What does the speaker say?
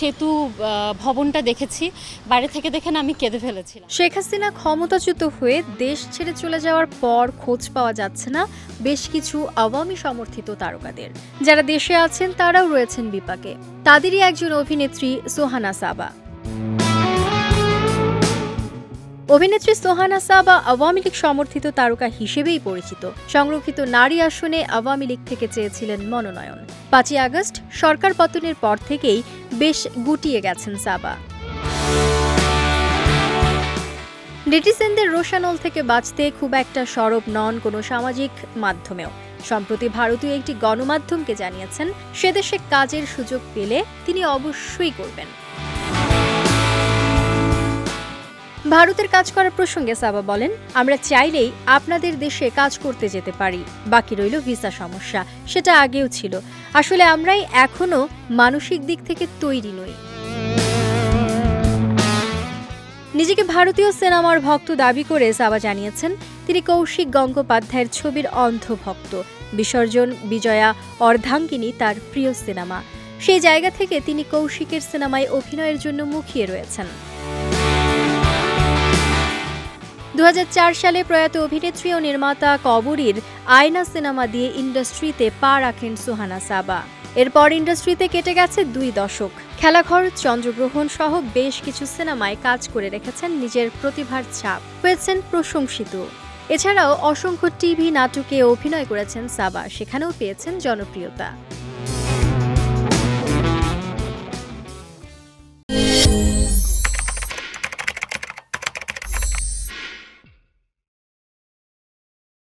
সেতু ভবনটা দেখেছি। বাইরে থেকে দেখে আমি কেঁদে ফেলেছিলাম। শেখ হাসিনা ক্ষমতাচ্যুত হয়ে দেশ ছেড়ে চলে যাওয়ার পর খোঁজ পাওয়া যাচ্ছে না বেশ কিছু আওয়ামী সমর্থিত তারকাদের। যারা দেশে আছেন, তারাও রয়েছেন বিপাকে। তাদেরই একজন অভিনেত্রী সোহানা সাবা। অভিনেত্রী সোহানা সাবা আওয়ামী লীগ সমর্থিত তারকা হিসেবেই পরিচিত। সংরক্ষিত নারী আসনে আওয়ামী লীগ থেকে চেয়েছিলেন মনোনয়ন। পাঁচই আগস্ট সরকার পতনের পর থেকেই বেশ গুটিয়ে গেছেন সাবা। নেটিসেনদের রোশানল থেকে বাঁচতে খুব একটা সরব নন কোনো সামাজিক মাধ্যমেও। সম্প্রতি ভারতীয় একটি গণমাধ্যমকে জানিয়েছেন সেদেশে কাজের সুযোগ পেলে তিনি অবশ্যই করবেন। ভারতের কাজ করার প্রসঙ্গে সাবা বলেন, আমরা চাইলেই আপনাদের দেশে কাজ করতে যেতে পারি। বাকি রইল ভিসা সমস্যা। সেটা আগেও ছিল। আসলে আমরাই এখনও মানসিক দিক থেকে তৈরি নই। নিজেকে ভারতীয় সিনেমার ভক্ত দাবি করে সাবা জানিয়েছেন, তিনি কৌশিক গঙ্গোপাধ্যায়ের ছবির অন্ধ ভক্ত বিসর্জন বিজয়া অর্ধাঙ্গিনী তার প্রিয় সিনেমা। সেই জায়গা থেকে তিনি কৌশিকের সিনেমায় অভিনয়ের জন্য মুখিয়ে রয়েছেন। দুহাজার চার সালে প্রয়াত অভিনেত্রী ও নির্মাতা কবরীর আয়না সিনেমা দিয়ে ইন্ডাস্ট্রিতে পা রাখেন সুহানা সাবা। এরপর ইন্ডাস্ট্রিতে কেটে গেছে দুই দশক। খেলাঘর, চন্দ্রগ্রহণ সহ বেশ কিছু সিনেমায় কাজ করে রেখেছেন নিজের প্রতিভার ছাপ। হয়েছেন প্রশংসিত। এছাড়াও অসংখ্য টিভি নাটকে অভিনয় করেছেন সাবা। সেখানেও পেয়েছেন জনপ্রিয়তা।